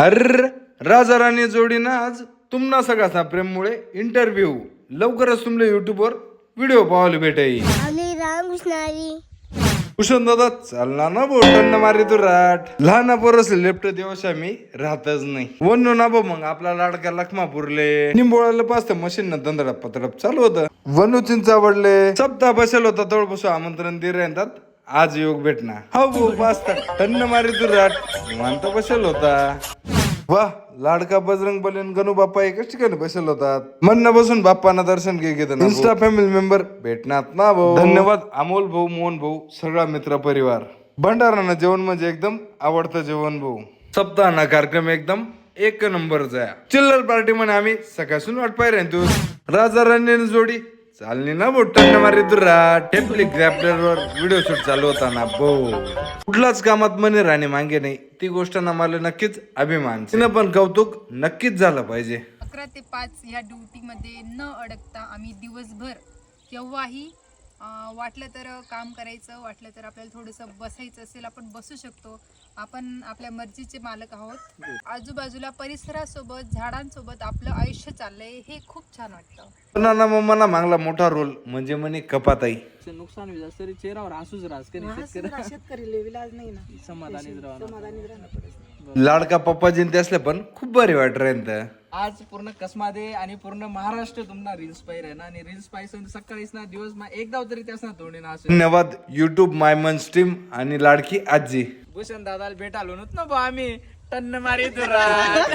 अर राजा राणी जोडीनं आज तुम्हाला सगळ्याचा प्रेममुळे इंटरव्ह्यू लवकरच तुमले युट्यूबवर व्हिडिओ पाहायला भेटेल. आम्ही रामकृष्णारी कुशन दादा चालना ना बोटांना मारी तू राट लहान पोरस लेफ्ट दिवस आम्ही राहतच नाही. वन्नो ना बो मग आपला लाडका लखमापूरले. निंबोळाला पाचत मशीन न दंदडप पतडप चालू होतं. वनू चिंच आवडले सप्ताह बसेल होता तोड बसू आमंत्रण दे आज योग भेटणार. हो भाऊ पाचता टन्न मारी तू राट निवांत बसेल होता. वा लाडका बजरंग बलीन गणू बाप्पा एकाच ठिकाणी बसेल होतात. म्हणणं बसून बाप्पांना दर्शन घे घेत इन्स्टा फॅमिली मेंबर भेटणार ना भाऊ? धन्यवाद अमोल भाऊ मोहन भाऊ सगळा मित्र परिवार. भंडारानं जेवण म्हणजे एकदम आवडतं जेवण भाऊ. सप्ताहाना कार्यक्रम एकदम एक नंबर जाया. चिल्लर पार्टी म्हणे आम्ही सकाळसून वाट पाहिजे तू राजा राणी जोडी चालली ना बोटांना मारे तुरा टेम्पली ग्रॅपलर व्हिडिओ शूट चालू होता ना बो. कुठलाच कामात म्हणे राणी मागे नाही. ती गोष्ट ना मला नक्कीच अभिमान. तिनं पण कौतुक नक्कीच झालं पाहिजे. अकरा ते पाच ह्या ड्युटीमध्ये न अडकता आम्ही दिवसभर केव्हाही वाटलं तर काम करायचं वाटलं तर आपल्याला थोडंसं बसायचं असेल आपण बसू शकतो. आपण आपल्या मर्जीचे मालक आहोत. आजूबाजूला परिसरासोबत झाडांसोबत आपलं आयुष्य चाललंय हे खूप छान वाटतं. नाना मम्माना मागला मोठा रोल म्हणजे म्हणे कपाताई. नुकसान होईल तरी चेहऱ्यावर हसूच राहस शेतकरी विलाज नाही ना. समाधानी लाडका पप्पाजींते असले पण खूप भारी वाट राहील आज पूर्ण कसमादे आणि पूर्ण महाराष्ट्र तुम्हाला रील्स पाहिजे आहे ना? आणि रील्स पाहिजे सकाळीच ना दिवस मा- एकदा तरी त्याच ना तोंडी ना असं धन्यवाद युट्यूब मायमन स्ट्रीम आणि लाडकी आजी. भूषण दादाला भेटालो ना बा आम्ही. टन्न मारी तुरा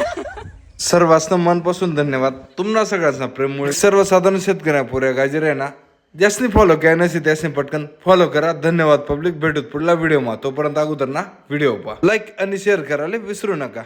सर्वांना मनपासून धन्यवाद. तुम्हाला सगळ्यांना प्रेममुळे. सर्वसाधारण शेतकऱ्या पुऱ्या गाजर आहे ना ज्यासनी फॉलो केलं नसेल त्यासनी पटकन फॉलो करा. धन्यवाद पब्लिक भेटूत पुढला व्हिडिओ मा. तोपर्यंत अगोदर ना व्हिडिओ पहा. लाईक आणि शेअर करायला विसरू नका.